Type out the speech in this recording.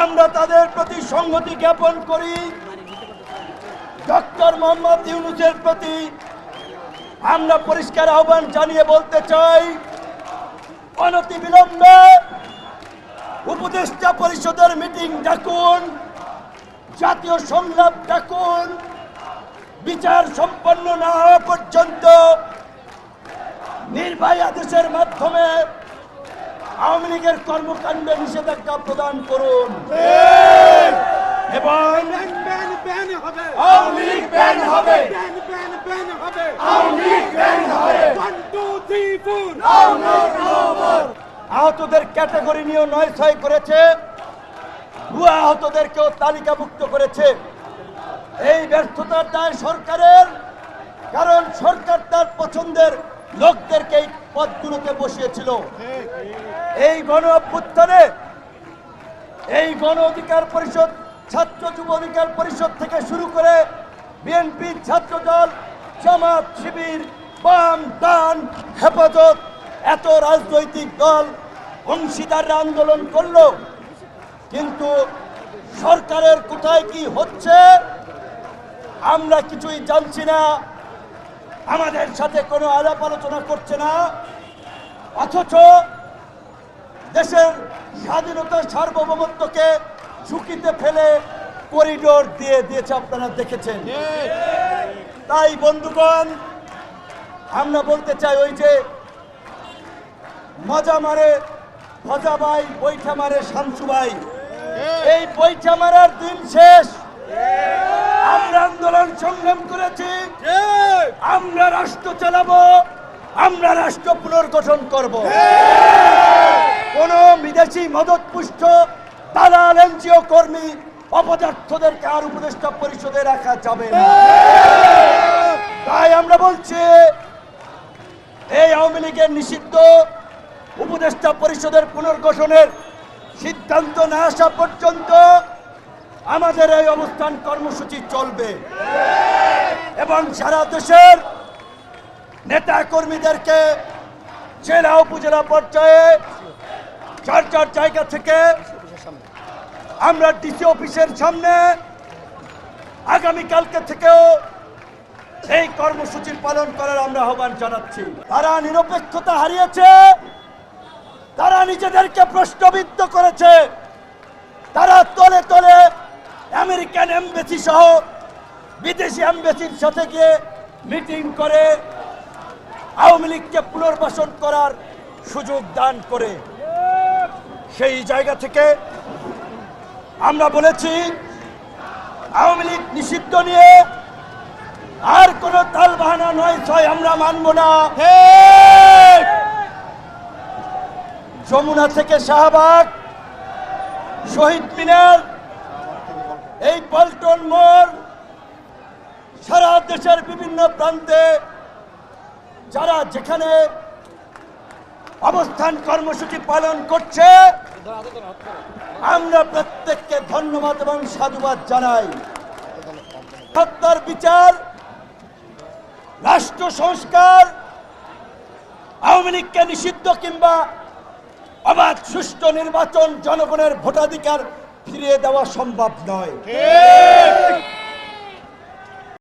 আমরা তাদের প্রতি সংহতি জ্ঞাপন করি। ডক্টর মোহাম্মদ ইউনুসের প্রতি আমরা পরিষ্কার আহ্বান জানিয়ে বলতে চাই, অনতি বিলম্বে উপদেষ্টা পরিষদের মিটিং ডাকুন, জাতীয় সংলাপ ডাকুন, বিচার সম্পন্ন না লীগের কর্মকাণ্ডে নিষেধাজ্ঞা প্রদান করুন। এবং আওয়ামী লীগ ব্যান হবে। আওয়ামী লীগ ব্যান হবে। আহতদের ক্যাটাগরি নিয়েও নয় ছয় করেছে। ভুয়া আহতদেরকেও তালিকাভুক্ত করেছে। এই ব্যর্থতার দায় সরকারের কারণ সরকার তার পছন্দের লোকদেরকে এই পদগুলোতে বসিয়েছিল। এই গণ অভ্যুত্থানে, এই গণ অধিকার পরিষদ, ছাত্র যুব অধিকার পরিষদ থেকে শুরু করে বিএনপি ছাত্র দল, জামাত, শিবির, বাম, দান, হেফাজত, এত রাজনৈতিক দল অংশীদাররা আন্দোলন করল। কিন্তু সরকারের কোথায় কি হচ্ছে, আমরা কিছুই জানছি না। আমাদের সাথে কোনো আলাপ আলোচনা করছে না। অথচ দেশের স্বাধীনতা সার্বভৌমত্বকে ঝুঁকিতে ফেলে করিডোর দিয়ে দিয়েছে আপনারা দেখেছেন। তাই বন্ধুগণ, আমরা বলতে চাই ওই যে মজা মারে মজা ভাই বৈঠা মারে শামসু ভাই। এই বৈঠা মারার দিন শেষ। আমরা আন্দোলন সংগ্রাম করেছি। আমরা রাষ্ট্র চালাবো, আমরা রাষ্ট্র পুনর্গঠন করব। কোন বিদেশি মদত পুষ্ট দালাল, এনজিও কর্মী অপদার্থদেরকে আর উপদেষ্টা পরিষদে রাখা যাবে না। তাই আমরা বলছি, এই আওয়ামী লীগের নিষিদ্ধ উপদেষ্টা পরিষদের পুনর্গঠনের সিদ্ধান্ত না আসা পর্যন্ত আমাদের এই অবস্থান কর্মসূচি চলবে। এবং সারা দেশের নেতা কর্মীদেরকে জেলা, উপজেলা পর্যায়ে চার চার জায়গা থেকে আমরা ডিসি অফিসের সামনে আগামীকালকে থেকেও এই কর্মসূচির পালন করার আমরা আহ্বান জানাচ্ছি। তারা নিরপেক্ষতা হারিয়েছে, তারা নিজেদেরকে প্রশ্নবিদ্ধ করেছে, তারা তলে তলে আমেরিকান এমবেসি সহ বিদেশি এমবেসির সাথে গিয়ে মিটিং করে আওয়ামী লীগকে পুনর্বাসন করার সুযোগ দান করে। সেই জায়গা থেকে আমরা বলেছি, আওয়ামী লীগ নিষিদ্ধ নিয়ে আর কোন তাল বাহানা নয়, ছয় আমরা মানব না। যমুনা থেকে শাহবাগ, শহীদ মিনার এই পল্টন মোড় সারা দেশের বিভিন্ন প্রান্তে যারা যেখানে অবস্থান কর্মসূচি পালন করছে, আমরা প্রত্যেককে ধন্যবাদ এবং সাধুবাদ জানাই। হত্যার বিচার, রাষ্ট্র সংস্কার, আওয়ামী লীগকে নিষিদ্ধ কিংবা অবাধ সুষ্ঠু নির্বাচন জনগণের ভোটাধিকার ফিরিয়ে দেওয়া সম্ভব নয়।